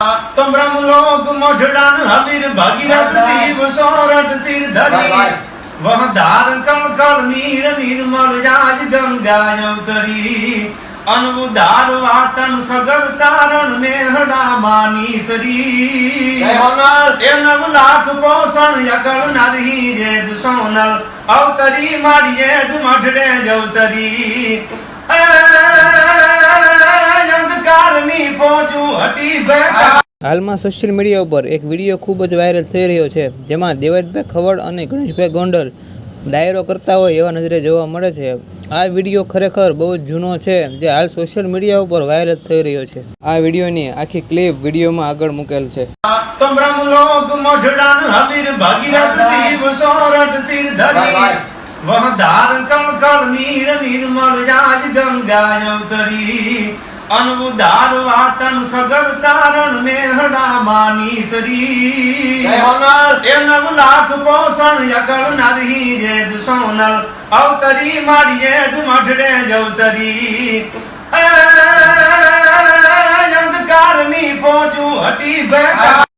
તો બ્રહ્મલોક મોઢડાન હમીર ભગીરથ શિવ સોરઠ શિર ધરી. વહ ધાર કણ કળ નીર નિર્મલ જાજ ગંગા અવતરી અનબુધાર વાતન સગર ચારણ નેહડા માની સરી. એ નવ લાખ પોષણ યકળ નરહી રેજ સોનલ. અવતરી માડીએ જ મઢડે જવતરી હાલમાં સોશિયલ મીડિયા ઉપર એક વીડિયો ખૂબ જ વાયરલ થઈ રહ્યો છે જેમાં દેવતભાઈ ખવડ અને ગણેશભાઈ ગોંડલ ડાયરો કરતા હોય એવા નજરે જોવા મળે છે. આ વીડિયો ખરેખર બહુ જ જૂનો છે જે હાલ સોશિયલ મીડિયા ઉપર વાયરલ થઈ રહ્યો છે. આ વિડીયોની આખી ક્લિપ વિડીયોમાં આગળ મૂકેલ છે. વહ ધાર. કણ કળ નીર નિર્મળ જાજ ગંગા અવતરી અનબુધાર વાતન સગર ચારણ નેહડા માની સરી. એ નવ લાખ પોષણ યકળ નરહી રેજ સોનલ અવતરી માડીએ જ મઢડે જવતરી. અંધકારની પહોંચું હટી ભેગા.